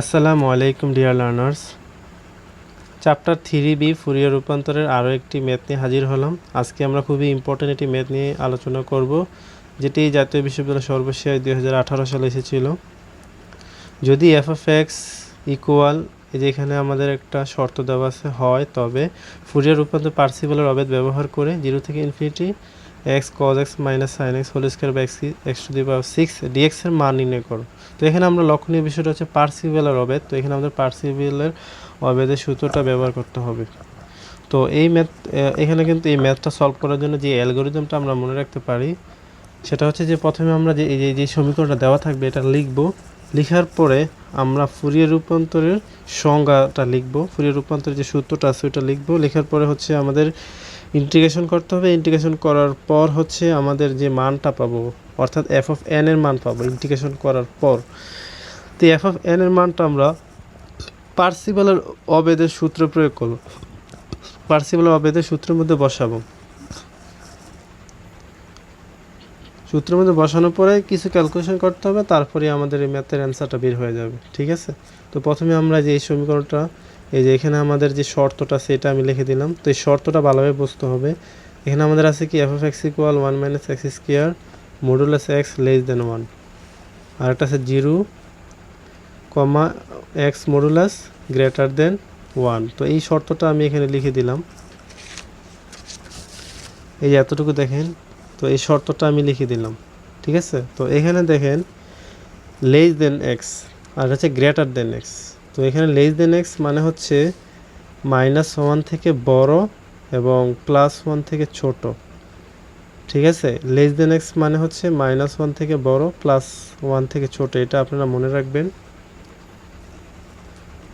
আসসালামু আলাইকুম, dear learners. Chapter three B Fourier রূপান্তরের আরও একটি ম্যাথ নিয়ে হাজির হলাম। আজকে আমরা খুবই ইম্পর্টেন্ট একটি ম্যাথ নিয়ে আলোচনা করব, যেটি জাতীয় বিশ্ববিদ্যালয় সর্বশেষ দুই হাজার আঠারো সালে এসেছিল। যদি এফ এফ এক্স ইকুয়াল এই যে এখানে আমাদের একটা শর্ত দেওয়া আছে, হয়, তবে ফুরিয়ার রূপান্তর পার্সিবলের অবেদ ব্যবহার করে জিরো থেকে infinity x cos x minus sine x whole square বা x x to the power six dx এর মান নির্ণয় করো। তো এখানে আমরা লক্ষণীয় বিষয়টা হচ্ছে পার্সিবেলের অবেদ তো এখানে আমাদের পার্সিবেলের অবেদের সূত্রটা ব্যবহার করতে হবে। তো এই ম্যাথ এখানে কিন্তু এই ম্যাথটা সলভ করার জন্য যে অ্যালগোরিদমটা আমরা মনে রাখতে পারি, সেটা হচ্ছে যে প্রথমে আমরা যে, এই যে সমীকরণটা দেওয়া থাকবে, এটা লিখব। লেখার পরে আমরা ফুরিয়ে রূপান্তরের সংজ্ঞাটা লিখব। ফুরিয়ে রূপান্তরের যে সূত্রটা আছে, ওটা লিখব। লেখার পরে হচ্ছে আমাদের ইন্টিগ্রেশন করতে হবে। ইন্টিগ্রেশন করার পর হচ্ছে আমাদের যে মানটা পাবো, অর্থাৎ এফ অফ এন এর মান পাবো ইন্টিগ্রেশন করার পর। তো এফ অফ এন এর মানটা আমরা পার্সিবলের অবেদের সূত্র প্রয়োগ করব। পার্সিবলের অবেদের সূত্রের মধ্যে বসাবো। সূত্রের মধ্যে বসানোর পরে কিছু ক্যালকুলেশন করতে হবে, তারপরে আমাদের এই ম্যাথের অ্যান্সারটা বের হয়ে যাবে। ঠিক আছে? তো প্রথমে আমরা যে এই সমীকরণটা এই যে এখানে আমাদের যে শর্তটা, সেটা আমি লিখে দিলাম। তো এই শর্তটা ভালোভাবে বুঝতে হবে। এখানে আমাদের আছে কি f f x equal one minus x square modulus x less than one আর একটা আছে zero comma x modulus greater than one তো এই শর্তটা আমি এখানে লিখে দিলাম। এই যে এতটুকু দেখেন, তো এই শর্তটা আমি লিখে দিলাম। ঠিক আছে? তো এখানে দেখেন লেস দেন এক্স আর হচ্ছে গ্রেটার দেন এক্স তো এখানে লেস দেন এক্স মানে হচ্ছে মাইনাস ওয়ান থেকে বড় এবং প্লাস ওয়ান থেকে ছোট। ঠিক আছে? লেস দেন এক্স মানে হচ্ছে মাইনাস ওয়ান থেকে বড় প্লাস ওয়ান থেকে ছোট, এটা আপনারা মনে রাখবেন।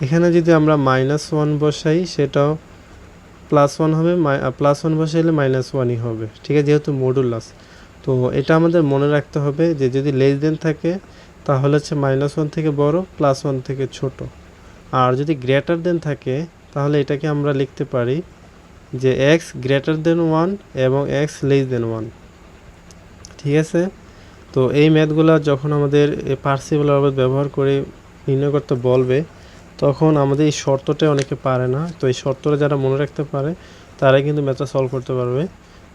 এখানে যদি আমরা মাইনাস ওয়ান বসাই, সেটাও প্লাস ওয়ান হবে প্লাস ওয়ান বসাইলে মাইনাস ওয়ানই হবে। ঠিক আছে? যেহেতু মডুলাস তো এটা আমাদের মনে রাখতে হবে যে, যদি লেস দেন থাকে, তাহলে হচ্ছে মাইনাস ওয়ান থেকে বড় প্লাস ওয়ান থেকে ছোট। আর যদি গ্রেটার দেন থাকে, তাহলে এটাকে আমরা লিখতে পারি যে এক্স গ্রেটার দেন ওয়ান এবং এক্স লেস দেন ওয়ান ঠিক আছে? তো এই ম্যাথগুলো যখন আমাদের পার্সিবল অর্বাদ ব্যবহার করে নির্ণয় করতে বলবে, তখন আমাদের এই শর্তটা অনেকে পারে না। তো এই শর্তটা যারা মনে রাখতে পারে, তারাই কিন্তু ম্যাথটা সলভ করতে পারবে।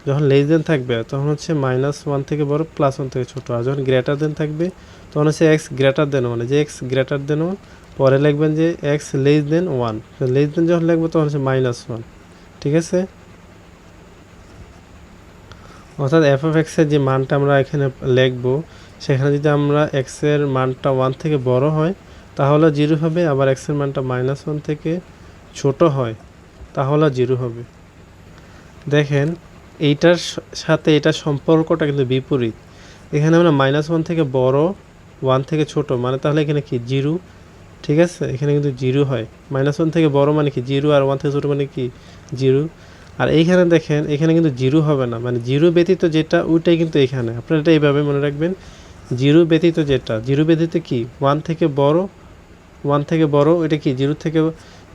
যখন লেস দেন থাকবে, তখন হচ্ছে মাইনাস ওয়ান থেকে বড় প্লাস ওয়ান থেকে ছোটো। আর যখন গ্রেটার দেন থাকবে, তখন হচ্ছে এক্স গ্রেটার দেন ওয়ান যে এক্স গ্রেটার দেন ওয়ান পরে লিখবেন যে x less than one less than যখন লিখব তখন হচ্ছে মাইনাস ওয়ান ঠিক আছে? অর্থাৎ এফ এফ এক্সের যে মানটা আমরা এখানে লিখব, সেখানে যদি আমরা এক্সের মানটা ওয়ান থেকে বড় হয়, তাহলে জিরো হবে, আবার এক্সের মানটা মাইনাস ওয়ান থেকে ছোট হয়, তাহলে জিরো হবে। দেখেন, এইটার সাথে এটার সম্পর্কটা কিন্তু বিপরীত। এখানে আমরা মাইনাস ওয়ান থেকে বড় ওয়ান থেকে ছোট মানে তাহলে এখানে কি? জিরো ঠিক আছে? এখানে কিন্তু জিরো হয়। মাইনাস ওয়ান থেকে বড় মানে কি? জিরো আর ওয়ান থেকে ছোটো মানে কি? জিরো। আর এইখানে দেখেন, এখানে কিন্তু জিরো হবে না। মানে জিরো ব্যতীত যেটা, ওইটাই কিন্তু এখানে। আপনারা এটা এইভাবে মনে রাখবেন। জিরো ব্যতীত যেটা। জিরো ব্যতীত কি? ওয়ান থেকে বড়, ওয়ান থেকে বড় এটা কি? জিরো থেকে,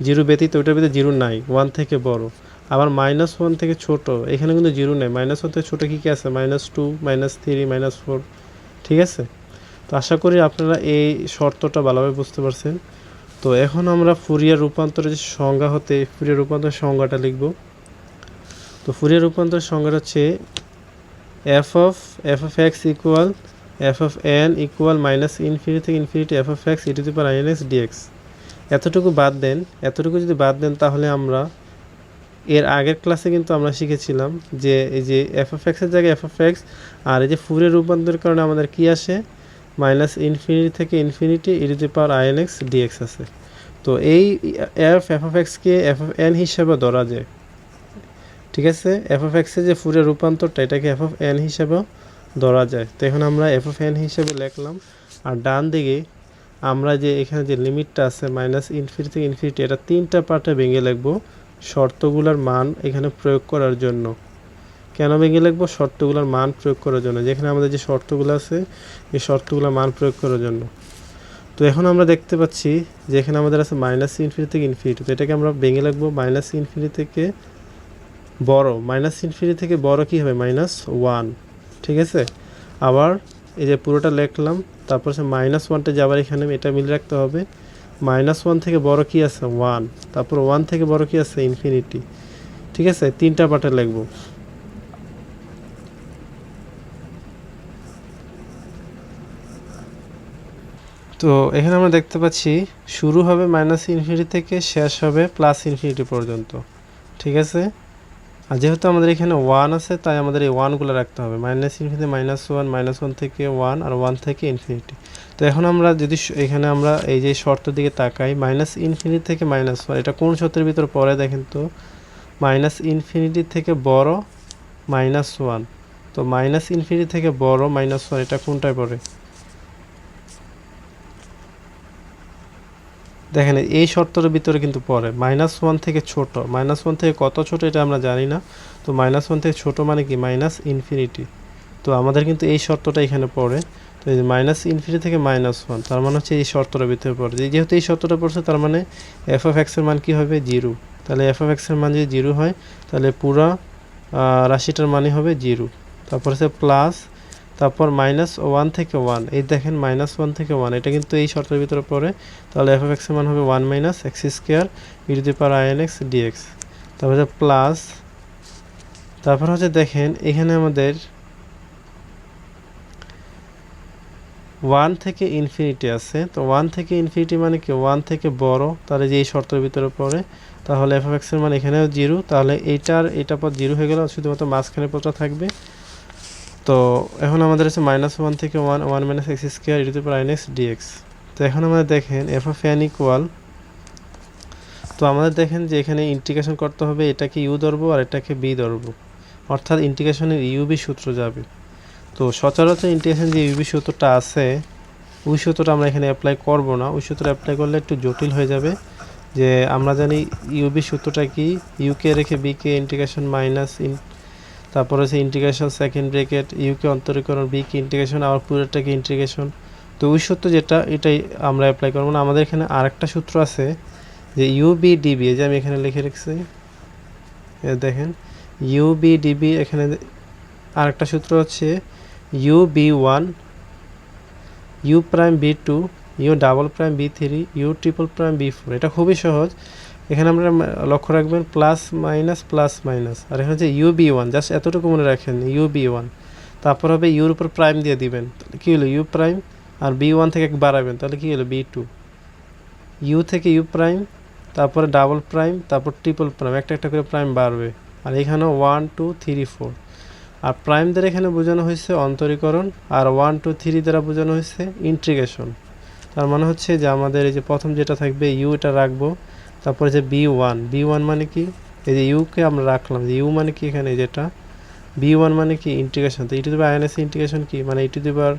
জিরো ব্যতীত, ওইটার ভিতরে জিরো নাই। ওয়ান থেকে বড়। আবার মাইনাস ওয়ান থেকে ছোট, এখানে কিন্তু জিরো নেই। মাইনাস ওয়ান থেকে ছোটো কী কী আছে? Minus two, minus three, minus four. ঠিক আছে? তো আশা করি আপনারা এই শর্তটা ভালোভাবে বুঝতে পারছেন। তো এখন আমরা ফুরিয়ার রূপান্তরের যে সংজ্ঞা হতে ফুরিয়ার রূপান্তরের সংজ্ঞাটা লিখব। তো ফুরিয়ার রূপান্তরের সংজ্ঞাটা হচ্ছে f of f of x equal f of n equal minus infinity থেকে infinity f of x e to the power x dx এতটুকু বাদ দেন, এতটুকু যদি বাদ দেন তাহলে আমরা এর আগের ক্লাসে কিন্তু আমরা শিখেছিলাম যে এই যে এফ এফ এক্সের জায়গায় এফ এফ এক্স আর এই যে ফুরের রূপান্তরের কারণে আমাদের কি আসে? মাইনাস ইনফিনিটি থেকে infinity e to the power i x dx আছে। তো এই এফ এফ এফ এক্সকে এফ এফ এন হিসাবে ধরা যায়। ঠিক আছে? এফ এফ এক্সের যে ফুরের রূপান্তরটা, এটাকে এফ এফ এন হিসাবেও ধরা যায়। তো এখন আমরা এফ এফ এন হিসেবে লিখলাম। আর ডান দিকে আমরা যে এখানে যে লিমিটটা আছে, মাইনাস ইনফিনিটি থেকে ইনফিনিটি, এটা তিনটা পার্টে ভেঙে লিখব শর্তগুলোর মান এখানে প্রয়োগ করার জন্য। কেন ভেঙে লিখব? শর্তগুলোর মান প্রয়োগ করার জন্য। যেখানে আমাদের যে শর্তগুলো আছে, এই শর্তগুলোর মান প্রয়োগ করার জন্য। তো এখন আমরা দেখতে পাচ্ছি যে এখানে আমাদের আছে মাইনাস ইনফিনিটি থেকে ইনফিনিটি তো এটাকে আমরা ভেঙে লিখব মাইনাস ইনফিনিটি থেকে বড়। মাইনাস ইনফিনিটি থেকে বড় কি হবে? মাইনাস ওয়ান ঠিক আছে? আবার এই যে পুরোটা লিখলাম, তারপর সে মাইনাস ওয়ানটা যাবার এখানে এটা মিলে রাখতে হবে। মাইনাস ওয়ান থেকে বড় কি আছে? ওয়ান তারপর ওয়ান থেকে বড় কি আছে? ইনফিনিটি ঠিক আছে? তিনটা পার্টে লিখব। তো এখানে আমরা দেখতে পাচ্ছি শুরু হবে মাইনাস ইনফিনিটি থেকে শেষ হবে প্লাস ইনফিনিটি পর্যন্ত। ঠিক আছে? আর যেহেতু আমাদের এখানে ওয়ান আছে, তাই আমাদের এই ওয়ানগুলো রাখতে হবে। Minus infinity minus one minus one থেকে ওয়ান আর ওয়ান থেকে ইনফিনিটি তো এখন আমরা যদি এখানে আমরা এই যে শর্তের দিকে তাকাই মাইনাস ইনফিনিটি থেকে মাইনাস ওয়ান এটা কোন শর্তের ভিতর পড়ে দেখেন তো? মাইনাস ইনফিনিটি থেকে বড় মাইনাস ওয়ান তো মাইনাস ইনফিনিটি থেকে বড় মাইনাস ওয়ান এটা কোনটায় পড়ে? দেখেন, এই শর্তের ভিতরে কিন্তু পড়ে মাইনাস ওয়ান থেকে ছোট। মাইনাস ওয়ান থেকে কত ছোট এটা আমরা জানি না। তো মাইনাস ওয়ান থেকে ছোট মানে কি? মাইনাস ইনফিনিটি তো আমাদের কিন্তু এই শর্তটা এখানে পড়ে। তো এই মাইনাস ইনফিনিটি থেকে মাইনাস ওয়ান তার মানে হচ্ছে এই শর্তটার ভিতরে পড়ে। যেহেতু এই শর্তটা পড়ছে, তার মানে এফ অফ এক্সের মান কি হবে? জিরো তাহলে এফ অফ এক্সের মান যদি জিরো হয়, তাহলে পুরো রাশিটার মানে হবে জিরো তারপর হচ্ছে প্লাস তারপর মাইনাস ওয়ান থেকে ওয়ান এই দেখেন মাইনাস ওয়ান থেকে ওয়ান এটা কিন্তু এই শর্তের ভিতরে পড়ে। তাহলে এফ অফ এক্সের মান হবে one minus x square e to power i n x dx তারপর হচ্ছে প্লাস তারপর হচ্ছে দেখেন, এখানে আমাদের ওয়ান থেকে ইনফিনিটি আছে। তো ওয়ান থেকে ইনফিনিটি মানে কি? ওয়ান থেকে বড়। তাহলে যে এই শর্তের ভিতরে পড়ে, তাহলে এফ এক্সের মান এখানেও জিরো তাহলে এইটার এটা পর জিরো হয়ে গেল। শুধুমাত্র মাঝখানে পদটা থাকবে। তো এখন আমাদের আছে মাইনাস ওয়ান থেকে one one minus x square e to the power i x dx তো এখন আমাদের দেখেন এফ অফ এন ইকুয়াল তো আমাদের দেখেন যে এখানে ইন্টিগ্রেশন করতে হবে, এটাকে ইউ ধরবো আর এটাকে বি ধরবো। অর্থাৎ ইন্টিগ্রেশনের ইউবি সূত্র যাবে। তো সচরাচর ইন্টিগ্রেশন যে ইউবি সূত্রটা আছে, ওই সূত্রটা আমরা এখানে অ্যাপ্লাই করব না। ওই সূত্র অ্যাপ্লাই করলে একটু জটিল হয়ে যাবে যে আমরা জানি ইউবি সূত্রটা কি? ইউকে রেখে বিকে ইন্টিগ্রেশন মাইনাস ইন তারপর হচ্ছে ইন্টিগ্রেশন সেকেন্ড ব্রেকেট ইউকে অন্তরীকরণ বিকে ইন্টিগ্রেশন আবার পুরোটাকে ইন্টিগ্রেশন তো ওই সূত্র যেটা, এটাই আমরা অ্যাপ্লাই করব না। আমাদের এখানে আরেকটা সূত্র আছে যে ইউবি ডিবি যে আমি এখানে লিখে রেখেছি দেখেন ইউবি ডিবি এখানে আরেকটা সূত্র হচ্ছে u v one u prime v two u double prime v three u triple prime v four এটা খুবই সহজ। এখানে আমরা লক্ষ্য রাখবেন প্লাস মাইনাস প্লাস মাইনাস আর এখানে হচ্ছে ইউ বি ওয়ান জাস্ট এতটুকু মনে রাখেন ইউ বি ওয়ান তারপর হবে ইউর উপর প্রাইম দিয়ে দিবেন। তাহলে কী হলো? ইউ প্রাইম আর বি ওয়ান থেকে এক বাড়াবেন, তাহলে কী হলো? বি টু ইউ থেকে ইউ প্রাইম তারপরে ডাবল প্রাইম তারপর ট্রিপল প্রাইম একটা একটা করে প্রাইম বাড়বে। আর এখানে ওয়ান টু থ্রি ফোর আর প্রাইম দ্বারা এখানে বোঝানো হয়েছে অন্তরীকরণ, আর ওয়ান টু থ্রি দ্বারা বোঝানো হয়েছে ইন্টিগ্রেশন তার মানে হচ্ছে যে আমাদের এই যে প্রথম যেটা থাকবে ইউ এটা রাখব। তারপরে যে বি ওয়ান বি ওয়ান মানে কি? এই যে ইউকে আমরা রাখলাম, যে ইউ মানে কি এখানে? যেটা বি ওয়ান মানে কি? ইন্টিগ্রেশন তো e to the i n x integration কি? মানে ই টু দি বার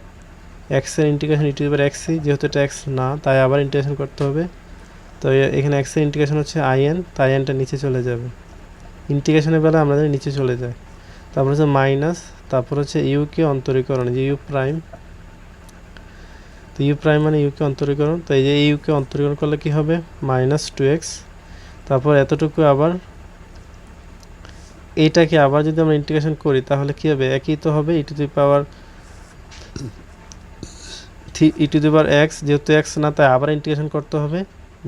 এক্সের ইন্টিগ্রেশন ই টু দি বার এক্সই যেহেতু এটা এক্স না, তাই আবার ইন্টিগ্রেশন করতে হবে। তো এখানে এক্সের ইন্টিগ্রেশন হচ্ছে আইএন তাই আইএনটা নিচে চলে যাবে। ইন্টিগ্রেশনের বেলা আমাদের নিচে চলে যায়। তারপর হচ্ছে মাইনাস তারপর হচ্ছে ইউকে অন্তরীকরণ, যে ইউ প্রাইম তো ইউ প্রাইম মানে ইউকে অন্তরীকরণ। তো এই যে ইউকে অন্তরীকরণ করলে কি হবে? মাইনাস টু এক্স তারপর এতটুকু আবার এইটাকে আবার যদি আমরা ইন্টিগ্রেশন করি, তাহলে কি হবে? একই তো হবে। E to the power e to the power x যেহেতু এক্স না, তাই আবার ইন্টিগ্রেশন করতে হবে।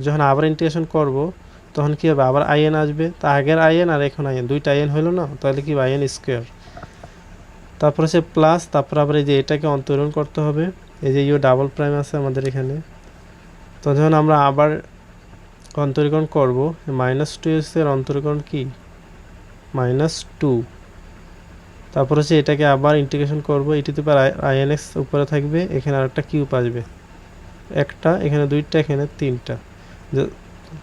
যখন আবার ইন্টিগ্রেশন করব, তখন কি হবে? আবার আইএন আসবে। তা আগের আইএন আর এখন আইএন দুইটা আইএন হলো না? তাহলে কি আইএন স্কোয়ার তারপর হচ্ছে প্লাস তারপর আবার এই যে এটাকে অন্তরণ করতে হবে। এই যে ইউ ডাবল প্রাইম আছে আমাদের এখানে। তো যখন আমরা আবার অন্তরীকরণ করব, মাইনাস টু এর অন্তরীকরণ কি? Minus two. তারপর হচ্ছে এটাকে আবার ইন্টিগ্রেশন করব এটিতে পার আইএনএক্স উপরে থাকবে, এখানে আরেকটা কিউব আসবে। একটা, এখানে দুইটা, এখানে তিনটা।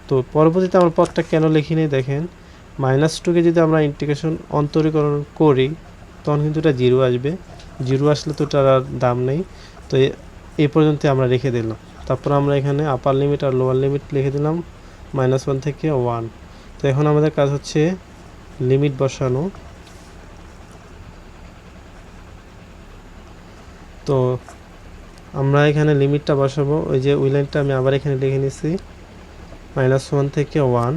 তো পরবর্তীতে আমরা পথটা কেন লিখি নেই দেখেন। মাইনাস টুকে যদি আমরা ইন্টিগ্রেশন অন্তরীকরণ করি, তখন কিন্তু এটা জিরো আসবে। জিরো আসলে তো এটার আর দাম নেই। তো এই পর্যন্ত আমরা রেখে দিলাম। তারপর আমরা এখানে আপার লিমিট আর লোয়ার লিমিট লিখে দিলাম মাইনাস ওয়ান থেকে ওয়ান তো এখন আমাদের কাজ হচ্ছে লিমিট বসানো। তো আমরা এখানে লিমিটটা বসাবো। ওই যে ওই লাইনটা আমি আবার এখানে লিখে নিছি মাইনাস ওয়ান থেকে ওয়ান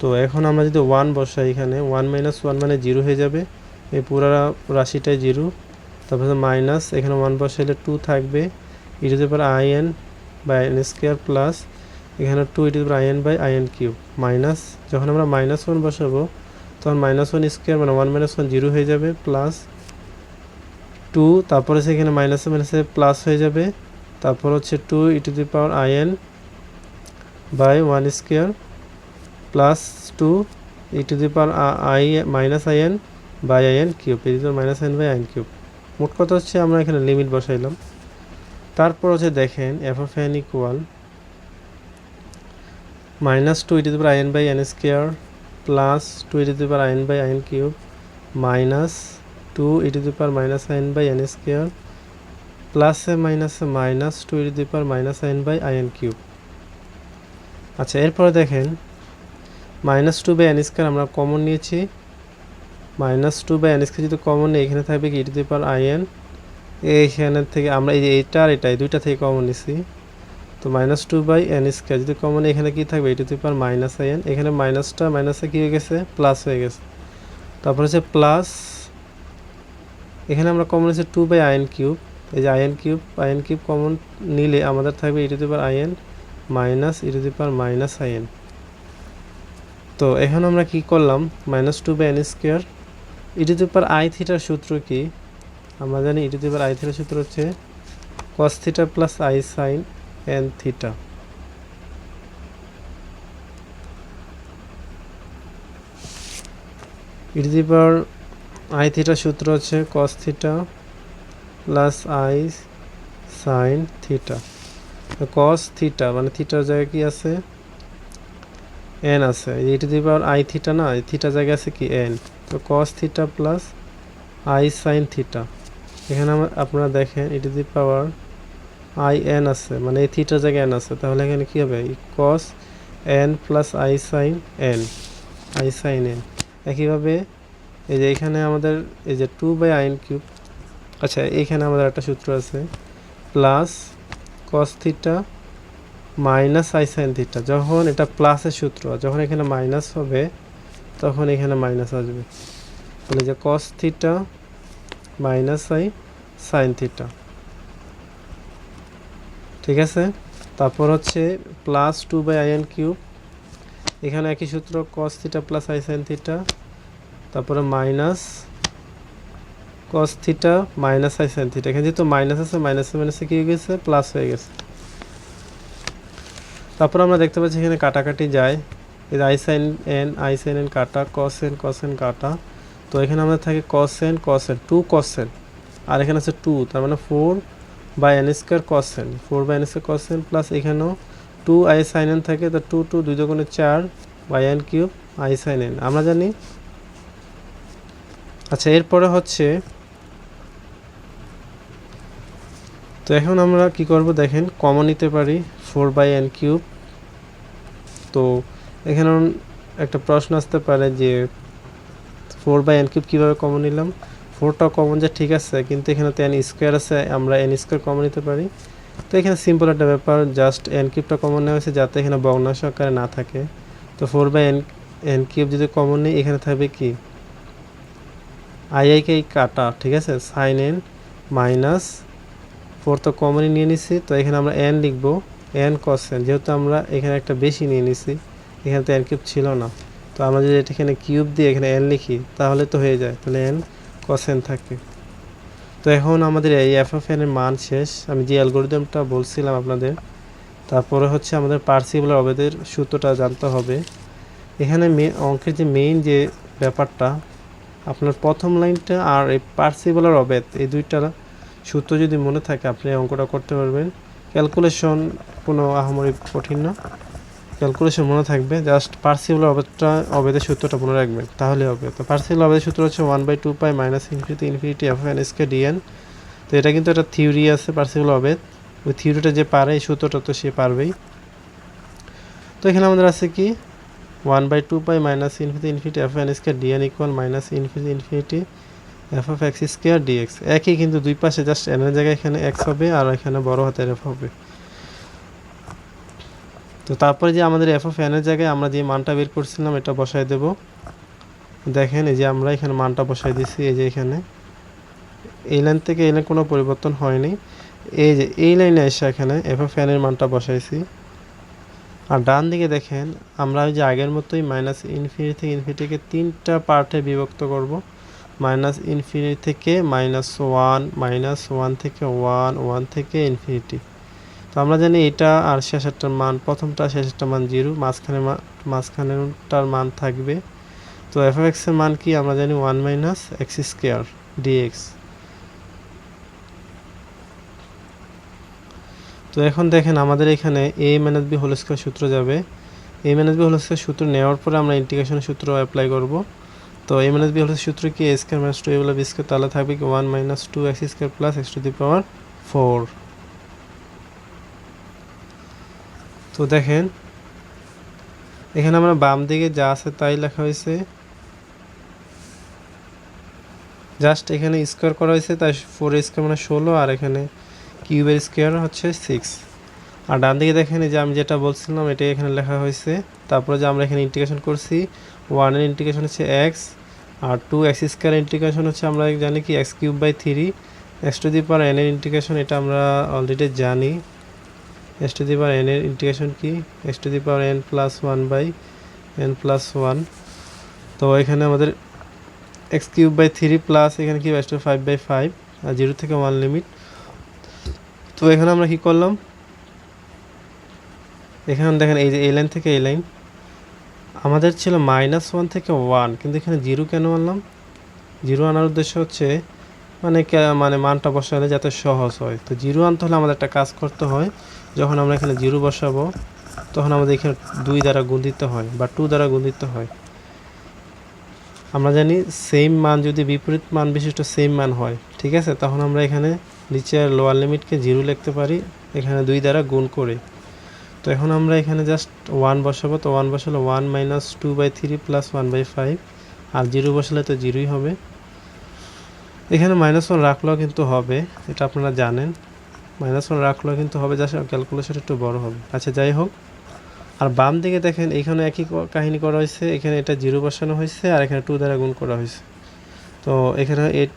তো এখন আমরা যদি ওয়ান বসাই এখানে ওয়ান মাইনাস ওয়ান মানে জিরো হয়ে যাবে। এই পুরা রাশিটাই জিরো তারপর মাইনাস এখানে ওয়ান বসাইলে টু থাকবে e to the power i n বা এন স্কোয়ার প্লাস এখানে two e to i n by i n cube minus যখন আমরা মাইনাস ওয়ান বসাবো, তখন মাইনাস ওয়ান স্কোয়ার মানে ওয়ান মাইনাস ওয়ান জিরো হয়ে যাবে প্লাস টু তারপরে সেখানে মাইনাসে মাইনাসে প্লাস হয়ে যাবে, তারপর হচ্ছে two e to the power i n by one square plus two e to the power i minus i n by i n cube e to minus i n by i n cube মোট কথা হচ্ছে আমরা এখানে limit বসাইলাম। তারপর হচ্ছে দেখেন f of n equal minus two e to the power n by n square plus two e to the power by i n cube minus two e to the power minus i n by n square প্লাসে মাইনাসে minus two e to the power minus i n by i n cube আচ্ছা এরপরে দেখেন minus two by n square আমরা common নিয়েছি। Minus two by n square যদি common নিই, এখানে থাকবে কি? E to the power i n এইখানে থেকে আমরা এই এইটা আর এটা এই দুইটা থেকে কমন নিছি। তো minus two by n square যদি কমন এখানে কি থাকবে? E to the power minus i n এখানে মাইনাসটা মাইনাসে কি হয়ে গেছে? প্লাস হয়ে গেছে। তারপর হচ্ছে প্লাস এখানে আমরা কমন হচ্ছে টু বাই আইএন কিউব এই যে i n cube i n cube common নিলে আমাদের থাকবে e to the power i n minus e to the power minus i n তো এখন আমরা কি করলাম? Minus two by n square e to i থিটার সূত্র কি? আমরা জানি ই টু আই থিটার সূত্র হচ্ছে cos theta plus i sine n theta. E to i থিটার সূত্র হচ্ছে cos theta plus i sine theta. Cos theta মানে থিটার জায়গায় কি আছে? এন আছে। এই টু আই থিটা না থিটা জায়গায় আছে কি? এন তো cos theta plus i sine theta এখানে আমরা- আপনারা দেখেন e to the power i n আছে মানে এই থিটার জায়গায় এন আছে। তাহলে এখানে কি হবে? Cos n plus i sine n i sine n একইভাবে এই যে এখানে আমাদের, এই যে টু বাই আইন কিউব আচ্ছা এইখানে আমাদের একটা সূত্র আছে plus cos theta minus i sine theta যখন এটা প্লাসের সূত্র, যখন এখানে মাইনাস হবে তখন এখানে মাইনাস আসবে। তাহলে যে cos theta minus i sine theta ঠিক আছে? তারপর হচ্ছে plus two by i n cube এখানে একই সূত্র cos theta plus i sine theta তারপরে minus cos theta minus i sine theta এখানে যেহেতু মাইনাস আছে মাইনাসে মাইনাসে কি হয়ে গেছে? প্লাস হয়ে গেছে। তারপর আমরা দেখতে পাচ্ছি এখানে কাটাকাটি যায়। I sine n i sine n কাটা কস এন কস এন কাটা। তো এখানে আমাদের থাকে cos n cos n two cos n. আর এখানে আছে টু তার মানে four by n square cos n. Four by n square cos n plus এখানেও টু আই সাইন এন থাকে, তো টু টু দুই দোকানে চার by n cube i sine n. আমরা জানি? আচ্ছা এরপরে হচ্ছে, তো এখন আমরা কি করব দেখেন কমন নিতে পারি ফোর বাই এন কিউব তো এখানে একটা প্রশ্ন আসতে পারে যে ফোর বাই এন কিউব কীভাবে কমন নিলাম? ফোরটা কমন যে ঠিক আছে, কিন্তু এখানে তো এন স্কোয়ার আছে, আমরা এন স্কোয়ার কমন নিতে পারি। তো এখানে সিম্পল একটা ব্যাপার জাস্ট এন কিউবটা কমন নেওয়া হয়েছে যাতে এখানে ভগ্নাংশ আকারে না থাকে। তো four by n n cube যদি কমন নেই, এখানে থাকবে কি? আই আই কে কাটা, ঠিক আছে? সাইন এন মাইনাস ফোর তো কমনই নিয়ে নিছি। তো এখানে আমরা এন লিখব এন কসেন যেহেতু আমরা এখানে একটা বেশি নিয়ে নিছি। এখানে তো এন কিউব ছিল না। তো আমরা যদি এটা এখানে কিউব দিয়ে এখানে এন লিখি, তাহলে তো হয়ে যায়। তাহলে এন কসেন থাকে। তো এখন আমাদের এই এফ এফ এর মান শেষ। আমি যে অ্যালগোরিদমটা বলছিলাম আপনাদের, তারপরে হচ্ছে আমাদের পার্সিবল অবেদের সূত্রটা জানতে হবে। এখানে অঙ্কের যে মেইন যে ব্যাপারটা, আপনার প্রথম লাইনটা আর এই পার্সিবল আর অবেদ এই দুইটা সূত্র যদি মনে থাকে, আপনি অঙ্কটা করতে পারবেন। ক্যালকুলেশন কোনো আহামরি কঠিন না। ক্যালকুলেশন মনে থাকবে জাস্ট পার্সিবল অবেদটা অবেদের সূত্রটা মনে রাখবেন, তাহলে হবে। তো পার্সিবল অবেদের সূত্র হচ্ছে one by two pi minus infinity infinity f n SK dn তো এটা কিন্তু একটা থিওরি আছে পার্সিবল অবেদ ওই থিওরিটা যে পারে, এই সূত্রটা তো সে পারবেই। তো এখানে আমাদের আছে কি? One by two pi minus infinity infinity f n square dn equal minus infinity infinity f of x square dx একই কিন্তু দুই পাশে জাস্ট এনের জায়গায় এখানে এক্স হবে, আর এখানে বড় হাতের এফ হবে। তো তারপরে যে আমাদের এফ অফ এনের জায়গায় আমরা যে মানটা বের করছিলাম, এটা বসাই দেব। দেখেন, এই যে আমরা এখানে মানটা বসাই দিছি, এই যে এখানে। এই লাইন থেকে এই লাইন কোনো পরিবর্তন হয়নি। এই যে, এই লাইনে এসে এখানে এফ অফ এনের মানটা বসাইছি। আর ডান দিকে দেখেন, আমরা ওই যে আগের মতোই মাইনাস ইনফিনিটি থেকে ইনফিনিটিকে তিনটা পার্টে বিভক্ত করব। মাইনাস ইনফিনিটি থেকে মাইনাস ওয়ান মাইনাস ওয়ান থেকে ওয়ান ওয়ান থেকে ইনফিনিটি তো আমরা জানি এটা আর শেষেরটার মান, প্রথমটা শেষেরটার মান জিরো, মাঝখানে মাঝখানেরটার মান থাকবে। তো এফ এক্সের মান কি? আমরা জানি one minus x square dx তো এখন দেখেন আমাদের এখানে a minus b whole square সূত্র যাবে। A minus b whole square সূত্র নেওয়ার পরে আমরা ইন্টিগ্রেশনের সূত্র অ্যাপ্লাই করব। তো এ মাইনাস বি হোল সূত্র কি? A square minus two a বলে বি স্কোয়ার তাহলে থাকবে কি? One minus two x square plus x to the power four তো দেখেন, এখানে আমরা বাম দিকে যা আছে তাই লেখা হয়েছে। জাস্ট এখানে স্কোয়ার করা হয়েছে, তাই ফোর স্কোয়ার মানে ষোলো, আর এখানে কিউবের স্কোয়ার হচ্ছে সিক্স আর ডান দিকে দেখেন যে আমি যেটা বলছিলাম, এটাই এখানে লেখা হয়েছে। তারপরে যে আমরা এখানে ইন্টিগ্রেশন করছি ওয়ানের ইন্টিগ্রেশন হচ্ছে এক্স আর টু এক্স স্কোয়ার ইন্টিগ্রেশন হচ্ছে আমরা জানি কি x cube by three x to the power n এর ইন্টিগ্রেশন এটা আমরা অলরেডি জানি। X to the power n এর ইন্টিগ্রেশন কি? X to the power n plus one by n plus one তো এখানে আমাদের x cube by three plus এখানে কি x to five by five R zero থেকে ওয়ান লিমিট তো এখানে আমরা কি করলাম? এখানে দেখেন এই যে এই লাইন থেকে এই লাইন আমাদের ছিল মাইনাস ওয়ান থেকে ওয়ান কিন্তু এখানে জিরো কেন আনলাম? জিরো আনার উদ্দেশ্য হচ্ছে মানে মানে মানটা বসালে যাতে সহজ হয়। তো জিরো আনতে হলে আমাদের একটা কাজ করতে হয়। যখন আমরা এখানে জিরো বসাবো, তখন আমাদের এখানে দুই দ্বারা গুণ দিতে হয় বা টু দ্বারা গুণ দিতে হয়। আমরা জানি সেম মান যদি বিপরীত মান বিশিষ্ট সেম মান হয়, ঠিক আছে? তখন আমরা এখানে নিচের লোয়ার লিমিটকে জিরো লিখতে পারি, এখানে দুই দ্বারা গুণ করে। তো এখন আমরা এখানে জাস্ট ওয়ান বসাবো, তো ওয়ান বসালে one minus two by three plus one by five R zero বসালে তো জিরোই হবে। এখানে মাইনাস ওয়ান রাখলেও কিন্তু হবে, এটা আপনারা জানেন। মাইনাস ওয়ান রাখলেও কিন্তু হবে জাস্ট ক্যালকুলেশন একটু বড় হবে। আচ্ছা যাই হোক। আর বাম দিকে দেখেন, এখানে একই কাহিনী করা হয়েছে, এখানে এটা জিরো বসানো হয়েছে, আর এখানে টু দ্বারা গুণ করা হয়েছে। তো এখানে এইট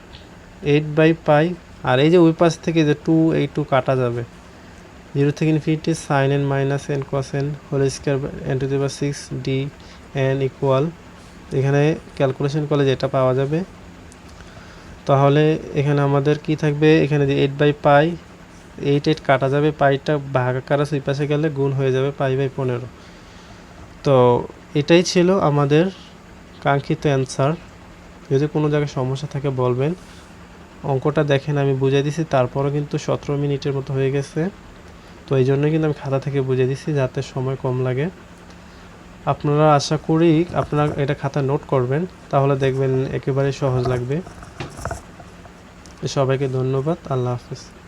এইট বাই পাই আর এই যে ওই পাশ থেকে যে টু এই টু কাটা যাবে। জিরো থেকে infinity sine n minus n cos n whole square n to the power six d n equal এখানে ক্যালকুলেশন করলে যেটা পাওয়া যাবে। তাহলে এখানে আমাদের কি থাকবে? এখানে যে eight by pi eight eight কাটা যাবে পাইটা আছে ওই পাশে গেলে গুণ হয়ে যাবে পাই বাই পনেরো। তো এটাই ছিল আমাদের কাঙ্ক্ষিত অ্যান্সার। যদি কোনো জায়গায় সমস্যা থাকে বলবেন। অঙ্কটা দেখেন, আমি বুঝাই দিছি, তারপরও কিন্তু সতেরো মিনিটের মতো হয়ে গেছে। তো এই জন্যই কিন্তু আমি খাতা থেকে বুঝিয়ে দিছি, যাতে সময় কম লাগে। আপনারা আশা করি আপনারা এটা খাতা নোট করবেন, তাহলে দেখবেন একেবারে সহজ লাগবে। সবাইকে ধন্যবাদ, আল্লাহ হাফিজ।